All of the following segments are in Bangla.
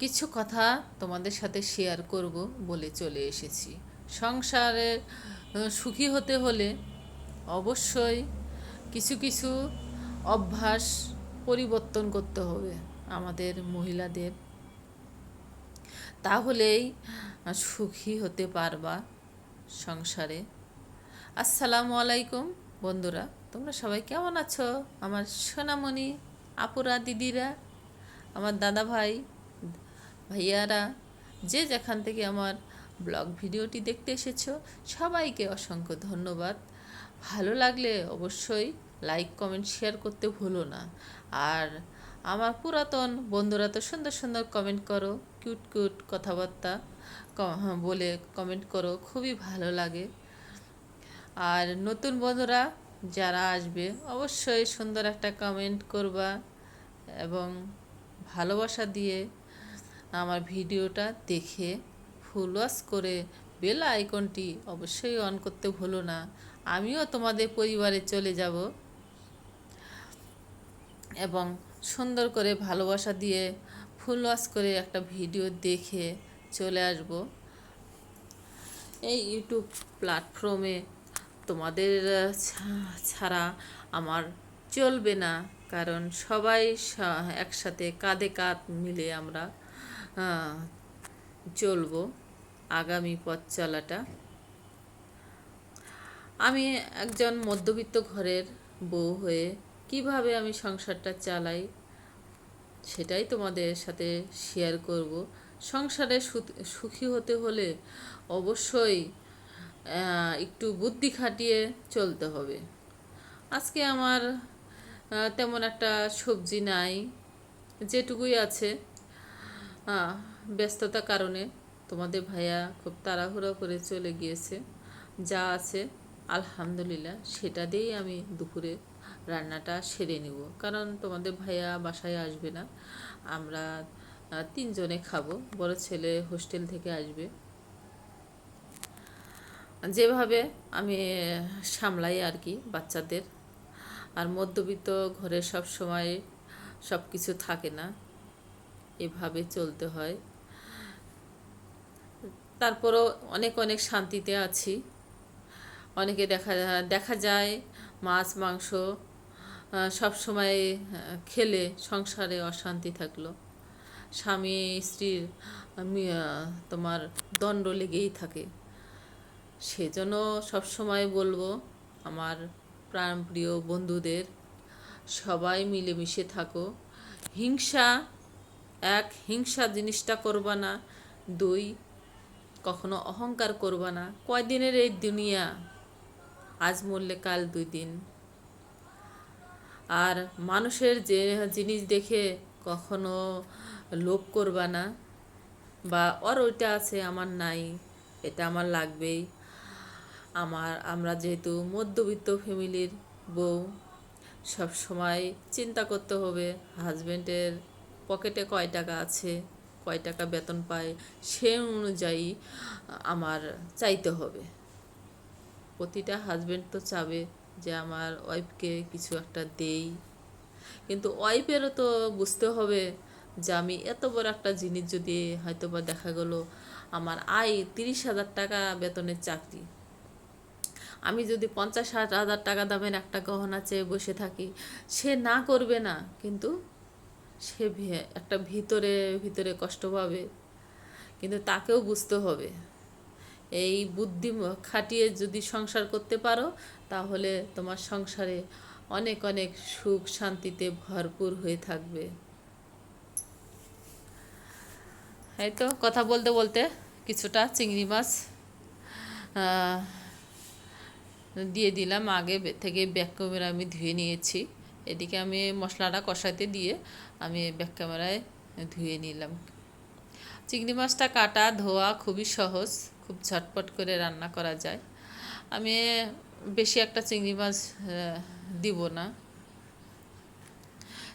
কিছু কথা তোমাদের সাথে শেয়ার করব বলে চলে এসেছি। সংসারে সুখী হতে হলে অবশ্যই কিছু কিছু অভ্যাস পরিবর্তন করতে হবে আমাদের মহিলাদের। তাহলেই সুখী হতে পারবা সংসারে। আসসালামু আলাইকুম বন্ধুরা, তোমরা সবাই কেমন আছো? আমার সোনামণি, আপুরা, দিদিরা, আমার দাদা ভাই ভাইয়ারা যে যেখান থেকে আমার ব্লগ ভিডিওটি দেখতে এসেছ সবাইকে অসংখ্য ধন্যবাদ। ভালো লাগলে অবশ্যই লাইক কমেন্ট শেয়ার করতে ভুলো না। আর আমার পুরাতন বন্ধুরা তো সুন্দর সুন্দর কমেন্ট করো কিউট কিউট কথাবার্তা হ্যাঁ, বলে কমেন্ট করো খুবই ভালো লাগে। আর নতুন বন্ধুরা যারা আসবে অবশ্যই সুন্দর একটা কমেন্ট করবা এবং ভালোবাসা দিয়ে আমার ভিডিওটা দেখে ফুল ওয়াশ করে বেল আইকনটি অবশ্যই অন করতে ভুলো না। আমিও তোমাদের পরিবারে চলে যাব এবং সুন্দর করে ভালোবাসা দিয়ে ফুল ওয়াশ করে একটা ভিডিও দেখে চলে আসব। এই ইউটিউব প্ল্যাটফর্মে তোমাদের ছাড়া আমার চলবে না, কারণ সবাই একসাথে কাঁধে কাঁধ মিলে আমরা চলবো আগামী পথ চলাটা। আমি একজন মধ্যবিত্ত ঘরের বউ হয়ে কীভাবে আমি সংসারটা চালাই সেটাই তোমাদের সাথে শেয়ার করব। সংসারে সুখী হতে হলে অবশ্যই একটু বুদ্ধি খাটিয়ে চলতে হবে। আজকে আমার তেমন একটা সবজি নাই, যেটুকুই আছে। আহ, ব্যস্ততার কারণে তোমাদের ভাইয়া খুব তাড়াহুড়ো করে চলে গিয়েছে। যা আছে আলহামদুলিল্লাহ সেটা দিয়েই আমি দুপুরে রান্নাটা সেরে নিব। কারণ তোমাদের ভাইয়া বাসায় আসবে না। আমরা তিনজনে খাব। বড় ছেলে হোস্টেল থেকে আসবে। যেভাবে আমি সামলাই আর কি বাচ্চাদের। আর মধ্যবিত্ত ঘরে সব সময় সব কিছু থাকে না। এভাবে চলতে হয়। তারপরও অনেক অনেক শান্তিতে আছি। অনেকে দেখা দেখা যায় মাছ, মাংস সব সময় খেলে সংসারে অশান্তি থাকল। স্বামী, স্ত্রীর তোমার দণ্ড লেগেই থাকে। সেজন্য সবসময় বলব, আমার প্রাণপ্রিয় বন্ধুদের সবাই মিলেমিশে থাকো। হিংসা এক, হিংসা জিনিসটা করবা না। দুই, কখনো অহংকার করবা না। কয়দিনের এই দুনিয়া? আজ মরলে কাল দুই দিন। আর মানুষের যে জিনিস দেখে কখনো লোভ করবা না বা ওর ওইটা আছে, আমার নাই, এটা আমার লাগবেই। আমার, আমরা যেহেতু মধ্যবিত্ত ফ্যামিলির বউ সব সময় চিন্তা করতে হবে হাজবেন্ডের পকেটে কয় টাকা আছে, কয় টাকা বেতন পায়, সে অনুযায়ী আমার চাইতে হবে। প্রতিটা হাজবেন্ড তো চাবে যে আমার ওয়াইফকে কিছু একটা দেই। কিন্তু ওয়াইফেরও তো বুঝতে হবে যে আমি এত বড় একটা জিনিস যদি হয়তো বা দেখা গেল আমার আয় তিরিশ হাজার টাকা বেতনের চাকরি। আমি যদি পঞ্চাশ হাজার টাকা দামের একটা গহনা চেয়ে বসে থাকি, সে না করবে না। কিন্তু সে একটা ভিতরে ভিতরে কষ্ট পাবে, কিন্তু তাকেও বুঝতে হবে। এই বুদ্ধি খাটিয়ে যদি সংসার করতে পারো, তাহলে তোমার সংসারে অনেক অনেক সুখ শান্তিতে ভরপুর হয়ে থাকবে। এই তো কথা বলতে বলতে কিছুটা চিংড়ি মাছ দিয়ে দিলাম। আগে থেকে ব্যাক ক্যামেরা আমি ধুয়ে নিয়েছি। এদিকে আমি মশলাটা কষাতে দিয়ে আমি ব্যাক ক্যামেরায় ধুয়ে নিলাম। চিংড়ি মাছটা কাটা, ধোয়া খুবই সহজ, খুব ঝটপট করে রান্না করা যায়। আমি বেশি একটা চিংড়ি মাছ দিব না।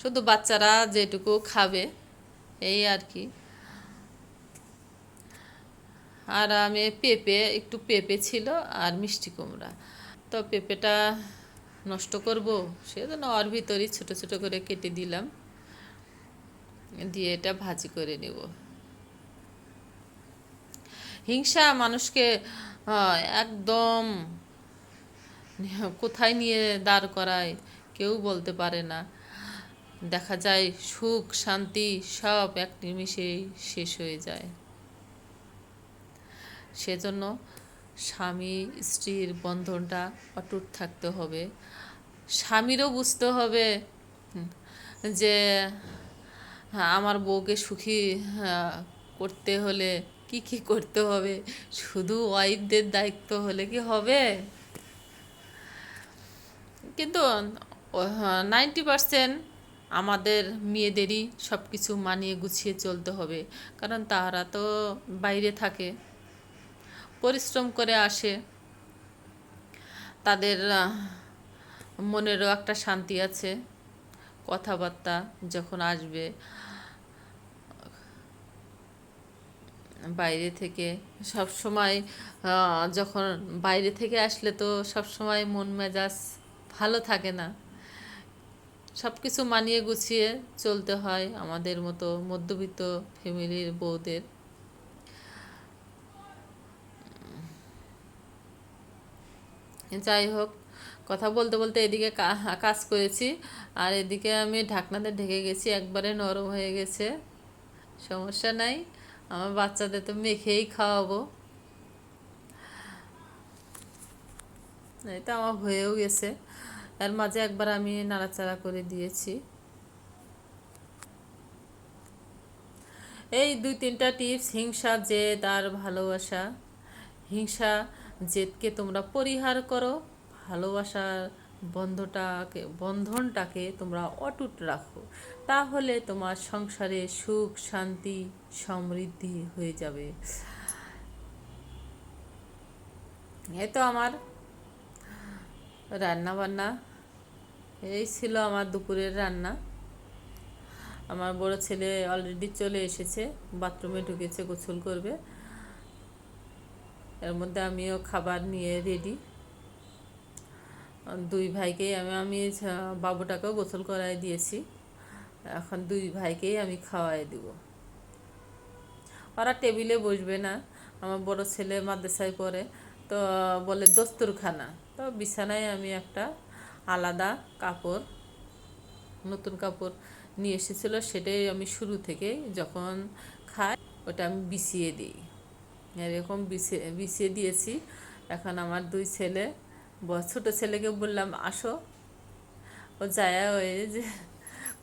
শুধু বাচ্চারা যেটুকু খাবে, এই আর কি। আর আমি পেঁপে, একটু পেঁপে ছিল আর মিষ্টি কুমড়া। তো পেঁপেটা নষ্ট করব? সেজন্য ওর ভিতরেই ছোটো ছোটো করে কেটে দিলাম। দিয়ে এটা ভাজি করে নেব। হিংসা মানুষকে একদম কোথায় নিয়ে দাঁড় করায় কেউ বলতে পারে না। দেখা যায় সুখ, শান্তি সব এক নিমিষেই শেষ হয়ে যায়। সেজন্য স্বামী স্ত্রীর বন্ধনটা অটুট থাকতে হবে। স্বামীরও বুঝতে হবে যে হ্যাঁ, আমার বউকে সুখী হ্যাঁ, করতে হলে কি কি করতে হবে? শুধু ওয়াইফদের দায়িত্ব হলে কি হবে? কিন্তু নাইনটি পারসেন্ট আমাদের মেয়েদেরই সব কিছু মানিয়ে গুছিয়ে চলতে হবে। কারণ তারা তো বাইরে থাকে। পরিশ্রম করে আসে, তাদের মনেরও একটা শান্তি আছে। কথাবার্তা যখন আসবে, বাইরে থেকে সব সময় যখন বাইরে থেকে আসলে তো সব সময় মন মেজাজ ভালো থাকে না। সব কিছু মানিয়ে গুছিয়ে চলতে হয় আমাদের মতো মধ্যবিত্ত ফ্যামিলির বউদের। যাই হোক, কথা বলতে বলতে এদিকে কাজ করেছি। আর এদিকে আমি ঢাকনাতে ঢেকে গেছি, একবারে নরম হয়ে গেছে। সমস্যা নাই, আমার বাচ্চাদের তো মেখেই খাওয়াবো। তো আমার হয়েও গেছে। এর মাঝে একবার আমি নাড়াচাড়া করে দিয়েছি। এই দুই তিনটা টিপস, হিংসা, জেদ আর ভালোবাসা। হিংসা জেদকে তোমরা পরিহার করো, ভালোবাসার বন্ধটাকে, বন্ধনটাকে তোমরা অটুট রাখো। তাহলে তোমার সংসারে সুখ, শান্তি, সমৃদ্ধি হয়ে যাবে। এই তো আমার রান্না বান্না এই ছিল আমার দুপুরের রান্না। আমার বড় ছেলে অলরেডি চলে এসেছে বাথরুমে ঢুকেছে, গোসল করবে। এর মধ্যে আমিও খাবার নিয়ে রেডি দুই ভাইকেই আমি আমি বাবুটাকেও গোসল করাই দিয়েছি। এখন দুই ভাইকেই আমি খাওয়াই দিব। ওরা টেবিলে বসবে না। আমার বড় ছেলে মাদ্রাসায় পড়ে, তো বলে দস্তুরখানা। তো বিছানায় আমি একটা আলাদা কাপড়, নতুন কাপড় নিয়ে এসেছিল, সেটাই আমি শুরু থেকে যখন খাই, ওটা আমি বিছিয়ে দিই। এরকম বিছিয়ে বিছিয়ে দিয়েছি। এখন আমার দুই ছেলে ছোটো ছেলেকে বললাম, আসো। ও যায় ওই যে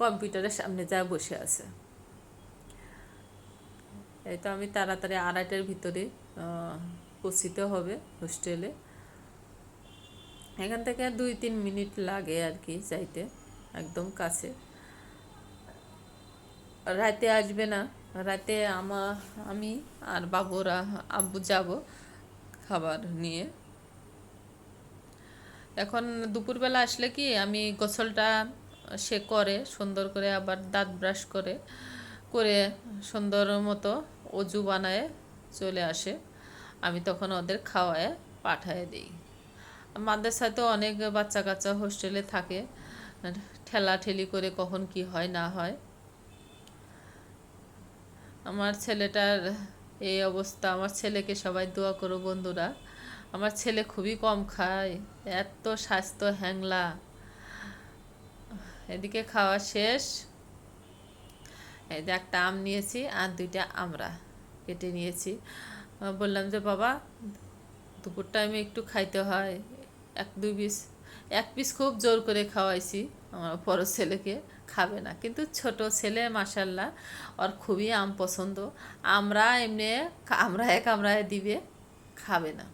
কম্পিউটারের সামনে যা বসে আছে। এই তো আমি তাড়াতাড়ি আড়াইটার ভিতরে পৌঁছিতে হবে হোস্টেলে। এখান থেকে দুই তিন মিনিট লাগে আর কি যাইতে, একদম কাছে। রাতে আসবে না। রাতে আমা, আমি আর বাবুরা, আব্বু যাব খাবার নিয়ে। এখন দুপুরবেলা আসলে কি, আমি গোসলটা সে করে, সুন্দর করে আবার দাঁত ব্রাশ করে করে সুন্দর মতো অজু বানায় চলে আসে। আমি তখন ওদের খাওয়ায় পাঠায় দিই। মাদ্রাসায় তো অনেক বাচ্চা কাচ্চা হোস্টেলে থাকে। ঠেলা ঠেলি করে কখন কি হয় না হয়। আমার ছেলেটার এই অবস্থা, আমার ছেলেকে সবাই দোয়া করো বন্ধুরা। আমার ছেলে খুবই কম খায়, এত স্বাস্থ্য হ্যাংলা। এদিকে খাওয়া শেষ। এই যে একটা আম নিয়েছি আর দুইটা আমরা কেটে নিয়েছি। বললাম যে, বাবা দুপুর টাইমে একটু খাইতে হয়, এক দুই পিস এক পিস খুব জোর করে খাওয়াইছি, আমার বড় ছেলেকে খাবে না। কিন্তু ছোট ছেলে মাসাল্লাহ ওর খুবই আম পছন্দ। আমরা এমনি কামড়ায় কামড়ায় দিবে, খাবে না।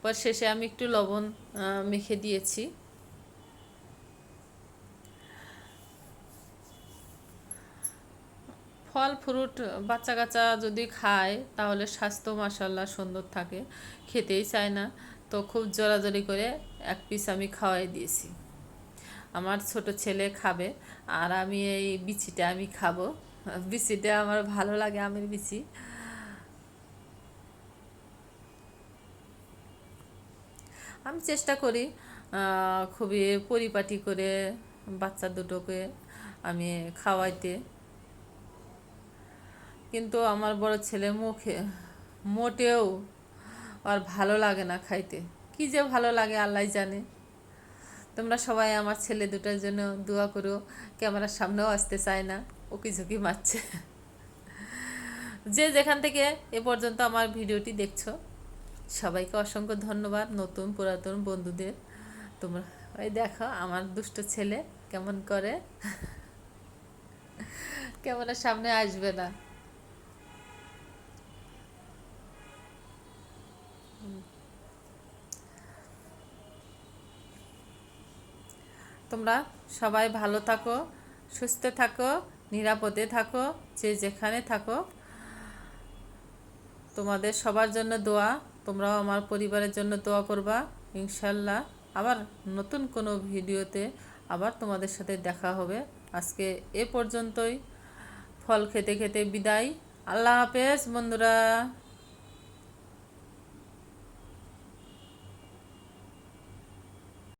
পর শেষে আমি একটু লবণ মেখে দিয়েছি। ফল, ফ্রুট, বাচ্চা কাচ্চা যদি খায়, তাহলে স্বাস্থ্য মাসাল্লাহ সুন্দর থাকে। খেতেই চায় না। তো খুব জোরাজোরি করে এক পিস আমি খাওয়াই দিয়েছি। আমার ছোট ছেলে খাবে আর আমি এই বিচিটা আমি খাব। বিচিটা আমার ভালো লাগে আমের বিচি। আমি চেষ্টা করি খুবই পরিপাটি করে বাচ্চা দুটোকে আমি খাওয়াইতে। কিন্তু আমার বড় ছেলে মুখে, মোটেও আর ভালো লাগে না খাইতে। কি যে ভালো লাগে, আল্লাহ জানে। তোমরা সবাই আমার ছেলে দুটোর জন্য দোয়া করো, ক্যামেরার সামনেও আসতে চায় না ওকি ঝুঁকি মারছে। যে যেখান থেকে এ পর্যন্ত আমার ভিডিওটি দেখছ, সবাইকে অসংখ্য ধন্যবাদ, নতুন পুরাতন বন্ধুদের। তোমরা ওই দেখো আমার দুষ্ট ছেলে কেমন করে। ক্যামেরার সামনে আসবে না। তোমরা সবাই ভালো থাকো, সুস্থ থাকো, নিরাপদে থাকো, যে যেখানে থাকো। তোমাদের সবার জন্য দোয়া, তোমরাও আমার পরিবারের জন্য দোয়া করবা ইনশাল্লাহ আবার নতুন কোনো ভিডিওতে আবার তোমাদের সাথে দেখা হবে। আজকে এ পর্যন্তই। ফল খেতে খেতে বিদায়। আল্লাহ হাফেজ, বন্ধুরা।